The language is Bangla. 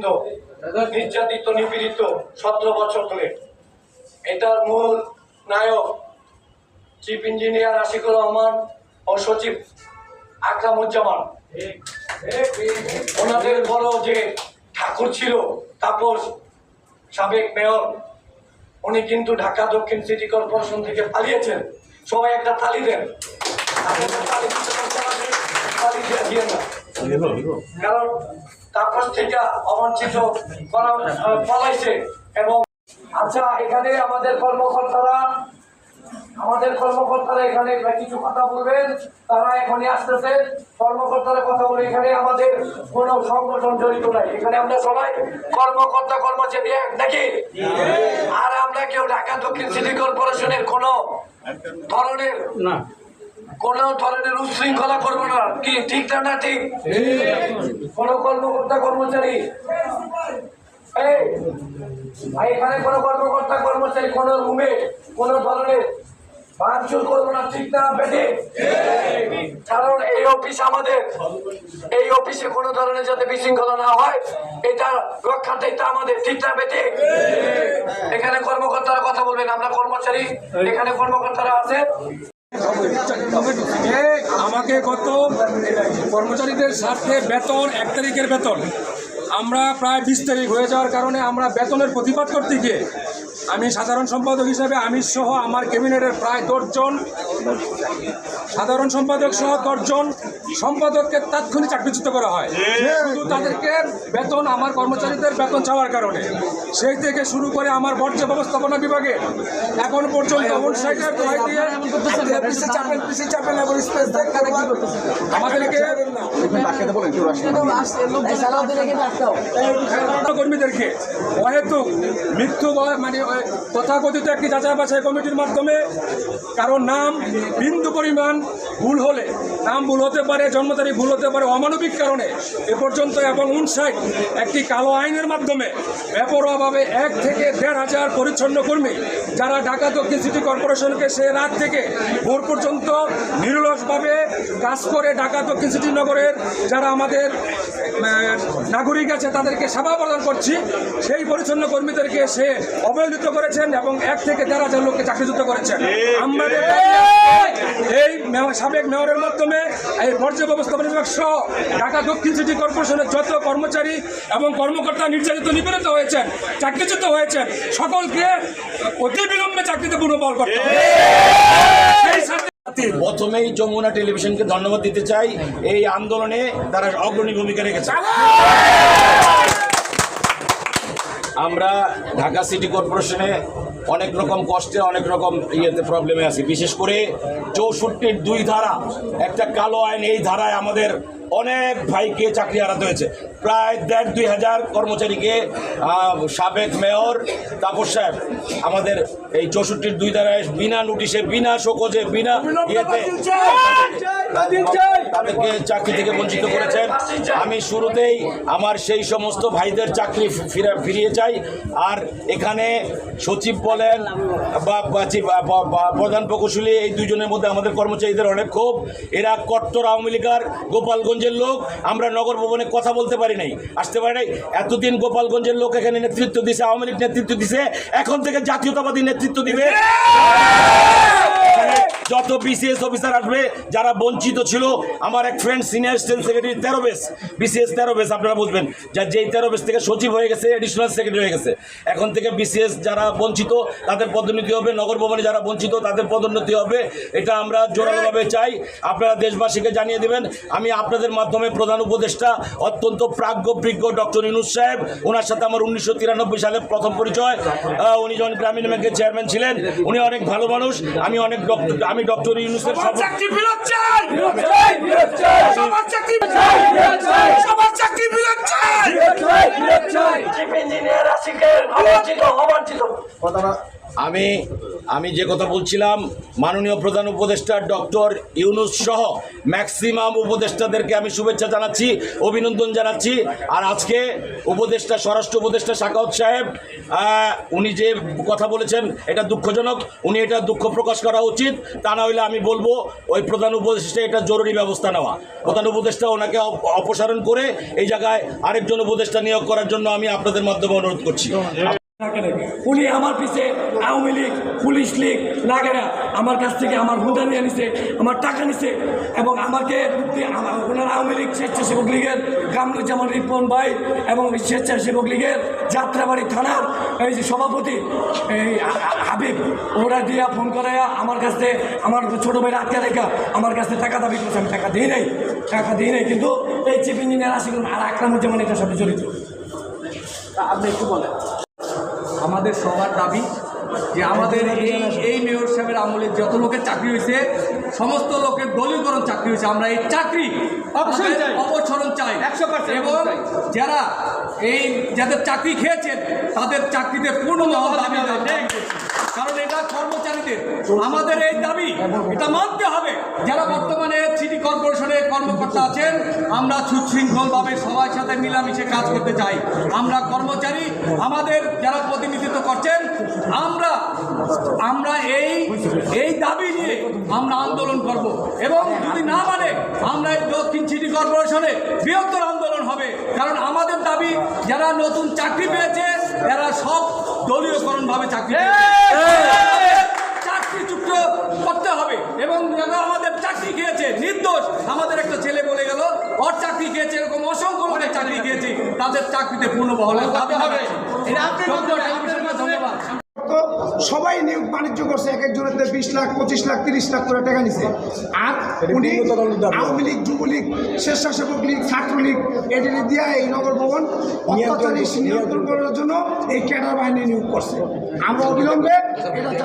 নির্যাতিত, নিপীড়িত সতেরো বছর ধরে। এটার মূল নায়ক চিফ ইঞ্জিনিয়ার আশিকুর রহমান ও সচিব আকরামুজ্জামান। ওনাদের বড় যে ঠাকুর ছিল, তাপস, সাবেক মেয়র, উনি কিন্তু ঢাকা দক্ষিণ সিটি কর্পোরেশন থেকে পালিয়েছেন। সবাই একটা তালি দেন। না। কারণ তাপস থেকে অবাঞ্ছিত করা পলাইছে এবং আচ্ছা এখানে আমাদের কর্মকর্তারা আমাদের কর্মকর্তারা এখানে কিছু কথা বলবেন? তারা এখনই আসতেছে। কর্মকর্তারা কথা বলে এখানে আমাদের কোন সংগঠন জড়িত নাই। এখানে আমরা সবাই কর্মকর্তা কর্মচারী এক নাকি? আর আমরা কেউ ঢাকা দক্ষিণ সিটি কর্পোরেশনের কোন ধরনের না। কোন ধরনের উশৃঙ্খলা করব না। কি ঠিক না না ঠিক? কোন কর্মকর্তা কর্মচারী? এখানে কোন কর্মকর্তা কর্মচারী কোন রুমে কোন ধরনের ভাঙচুর করব না ঠিক না বেটে কারণ এই অফিস আমাদের এই অফিসে কোনো ধরনের যাতে বিশৃঙ্খলা না হয় এটা রক্ষাতে এটা আমাদের ঠিক না বেটে এখানে কর্মকর্তারা কথা বলবেন আমরা কর্মচারী এখানে কর্মকর্তারা আছে। আমাকে গত কর্মচারীদের স্বার্থে বেতন এক তারিখের বেতন। আমরা প্রায় বিশ তারিখ হয়ে যাওয়ার কারণে আমরা বেতনের প্রতিবাদ করতে গিয়ে আমি সাধারণ সম্পাদক হিসাবে আমি সহ আমার ক্যাবিনেটের প্রায় দশজন সাধারণ সম্পাদক সহ দশজন সম্পাদককে তাৎক্ষণিক চাকরিচ্যুত করা হয়। শুধু তাদেরকে বেতন আমার কর্মচারীদের বেতন চাওয়ার কারণে। সেই থেকে শুরু করে আমার বর্জ্য ব্যবস্থাপনা বিভাগে এখন পর্যন্ত আমাদেরকে কর্মীদেরকে। অহেতুক মৃত্যু মানে তথাকথিত একটি যাচাই বাছাই কমিটির মাধ্যমে কারও নাম, বিন্দু পরিমাণ ভুল হলে, নাম ভুল হতে পারে, জন্ম তারিখ ভুল হতে পারে, অমানবিক কারণে এ পর্যন্ত এবং উনষাট একটি কালো আইনের মাধ্যমে বেপরোয়াভাবে এক থেকে দেড় হাজার পরিচ্ছন্ন কর্মী যারা ঢাকা দক্ষিণ সিটি কর্পোরেশনকে সে রাত থেকে ভোর পর্যন্ত নিরলসভাবে কাজ করে ঢাকা দক্ষিণ সিটি নগরের যারা আমাদের নাগরিক আছে তাদেরকে সেবা প্রদান করছি। সেই পরিচ্ছন্ন কর্মীদেরকে সে অবহেলিত করেছেন এবং এক থেকে দেড় হাজার লোককে চাকরিযুক্ত করেছেন। আমাদের এই সাবেক মেয়রের মাধ্যমে এই বর্জ্য ব্যবস্থাপনা বিভাগ সহ ঢাকা দক্ষিণ সিটি কর্পোরেশনের যত কর্মচারী এবং কর্মকর্তা নির্যাতিত, নিপীড়িত হয়েছেন, চাকরিচ্যুত হয়েছেন, সকলকে অতি বিলম্বে চাকরিতে পুনর্বল করতে হবে। প্রথমেই যমুনা টেলিভিশনকে ধন্যবাদ দিতে চাই। এই আন্দোলনে তারা অগ্রণী ভূমিকা রেখেছে। আমরা ঢাকা সিটি কর্পোরেশনে অনেক রকম কষ্টে, অনেক রকম ইয়েতে প্রবলেমে আছি। বিশেষ করে চৌষট্টির দুই ধারা, একটা কালো আইন, এই ধারায় আমাদের অনেক ভাইকে চাকরি হারাতে হয়েছে। প্রায় দেড় দুই হাজার কর্মচারীকে সাবেক মেয়র তাপস সাহেব আমাদের এই চৌষট্টির দুই ধারায় বিনা নোটিশে, বিনা শোকজে, বিনা ইয়েতে তাদেরকে চাকরি থেকে বঞ্চিত করেছেন। আমি শুরুতেই আমার সেই সমস্ত ভাইদের চাকরি ফিরে ফিরিয়ে চাই। আর এখানে সচিব বলেন বা প্রধান প্রকৌশলী, এই দুজনের মধ্যে আমাদের কর্মচারীদের অনেক ক্ষোভ। এরা কট্টর আওয়ামী লীগার গোপালগঞ্জের লোক। আমরা নগর ভবনে কথা বলতে পারি নাই, আসতে পারি নাই। এতদিন গোপালগঞ্জের লোক এখানে নেতৃত্ব দিছে, আওয়ামী লীগ নেতৃত্ব দিছে। এখন থেকে জাতীয়তাবাদী নেতৃত্ব দিবে। এখানে যত বিসিএস অফিসার আসবে, যারা বঞ্চিত ছিল, আমার এক ফ্রেন্ড সিনিয়র স্টেট সেক্রেটারি তেরো বেস বিসিএস তেরো বেস আপনারা বুঝবেন, যা যেই তেরো বেস থেকে সচিব হয়ে গেছে এডিশনাল সেক্রেটারি হয়ে গেছে। এখন থেকে বিসিএস যারা বঞ্চিত, তাদের পদোন্নতি হবে, নগর ভবনে যারা বঞ্চিত, তাদের পদোন্নতি হবে, এটা আমরা জোরালোভাবে চাই। আপনারা দেশবাসীকে জানিয়ে দেবেন, আমি আপনাদের মাধ্যমে প্রধান উপদেষ্টা, অত্যন্ত প্রাজ্ঞ বিজ্ঞ ডক্টর ইনুস সাহেব, ওনার সাথে আমার উনিশশো তিরানব্বই সালে প্রথম পরিচয়। উনি যখন গ্রামীণ ব্যাংকের চেয়ারম্যান ছিলেন, উনি অনেক ভালো মানুষ, আমি অনেক ডক্টর আমি ডক্টর ইউনুসের চাকরি ফেরত চাই! সবার চাকরি সবার চাকরি ফেরত চাই! আমি আমি যে কথা বলছিলাম, মাননীয় প্রধান উপদেষ্টা ডক্টর ইউনুস সহ ম্যাক্সিমাম উপদেষ্টাদেরকে আমি শুভেচ্ছা জানাচ্ছি, অভিনন্দন জানাচ্ছি। আর আজকে উপদেষ্টা, স্বরাষ্ট্র উপদেষ্টা শাকাউত সাহেব উনি যে কথা বলেছেন, এটা দুঃখজনক। উনি এটা দুঃখ প্রকাশ করা উচিত। তা না হলে আমি বলব, ওই প্রধান উপদেষ্টা, এটা জরুরি ব্যবস্থা নেওয়া। প্রধান উপদেষ্টা ওনাকে অপ- অপসারণ করে এই জায়গায় আরেকজন উপদেষ্টা নিয়োগ করার জন্য আমি আপনাদের মাধ্যমে অনুরোধ করছি। উনি আমার পিছে আওয়ামী লীগ, পুলিশ লীগ লাগে না আমার কাছ থেকে আমার হুদা নিয়ে নিছে, আমার টাকা নিছে এবং আমাকে ওনার আওয়ামী লীগ স্বেচ্ছাসেবক লীগের কামরুজ্জামান রিপন ভাই এবং স্বেচ্ছাসেবক লীগের যাত্রাবাড়ি থানার এই যে সভাপতি, এই হাবিব, ওরা দিয়া ফোন করাইয়া আমার কাছে, আমার ছোট ভাইয়ের আটকে রেখা আমার কাছে টাকা দাবি করছে, আমি টাকা দিই নাই, টাকা দিই নাই, কিন্তু এই চিফ ইঞ্জিনিয়ার আশিকুল আর আকরামুজ্জামান এটার সাথে জড়িত। আপনি একটু বলেন। আমাদের সবার দাবি যে আমাদের এই এই মেয়র সাহেবের আমলে যত লোকের চাকরি হয়েছে সমস্ত লোকের দলীয়করণ চাকরি হয়েছে আমরা এই চাকরি অবশ্যই চাই। অবসরণ চাই। 100% এবং যারা এই যাদের চাকরি খেয়েছেন তাদের চাকরিতে পূর্ণ মহল দাবি কারণ এটা কর্মচারীদের আমাদের এই দাবি এটা মানতে হবে। যারা বর্তমানে সিটি কর্পোরেশনের কর্মকর্তা আছেন আমরা সুশৃঙ্খল মিলামিশে কাজ করতে চাই। আমরা কর্মচারী আমাদের যারা প্রতিনিধিত্ব করছেন আমরা আমরা এই এই দাবি নিয়ে আমরা আন্দোলন করব এবং যদি না মানে আমরা এই দক্ষিণ সিটি কর্পোরেশনে বৃহত্তর আন্দোলন হবে। কারণ আমাদের দাবি যারা নতুন চাকরি পেয়েছে এরা সব দলীয়করণভাবে চাকরি পেয়েছে। চাকরিচ্যুত করতে হবে এবং যারা আমাদের চাকরি খেয়েছে নির্দোষ আমাদের একটা ছেলে বলে গেল ওর চাকরি খেয়েছে এরকম অসংখ্য লোকের চাকরি খেয়েছে তাদের হবে সবাই নিয়োগ বাণিজ্য করছে এক এক একজনের বিশ লাখ পঁচিশ লাখ তিরিশ লাখ করে টাকা নিছে। আর উনি আওয়ামী লীগ যুবলীগ স্বেচ্ছাসেবক লীগ ছাত্রলীগ এদের দিয়ে এই নগর ভবন অত্যাচারী নিয়ন্ত্রণ করার জন্য এই ক্যাডার বাহিনী নিয়োগ করছে। আমরা অবিলম্বে এটা।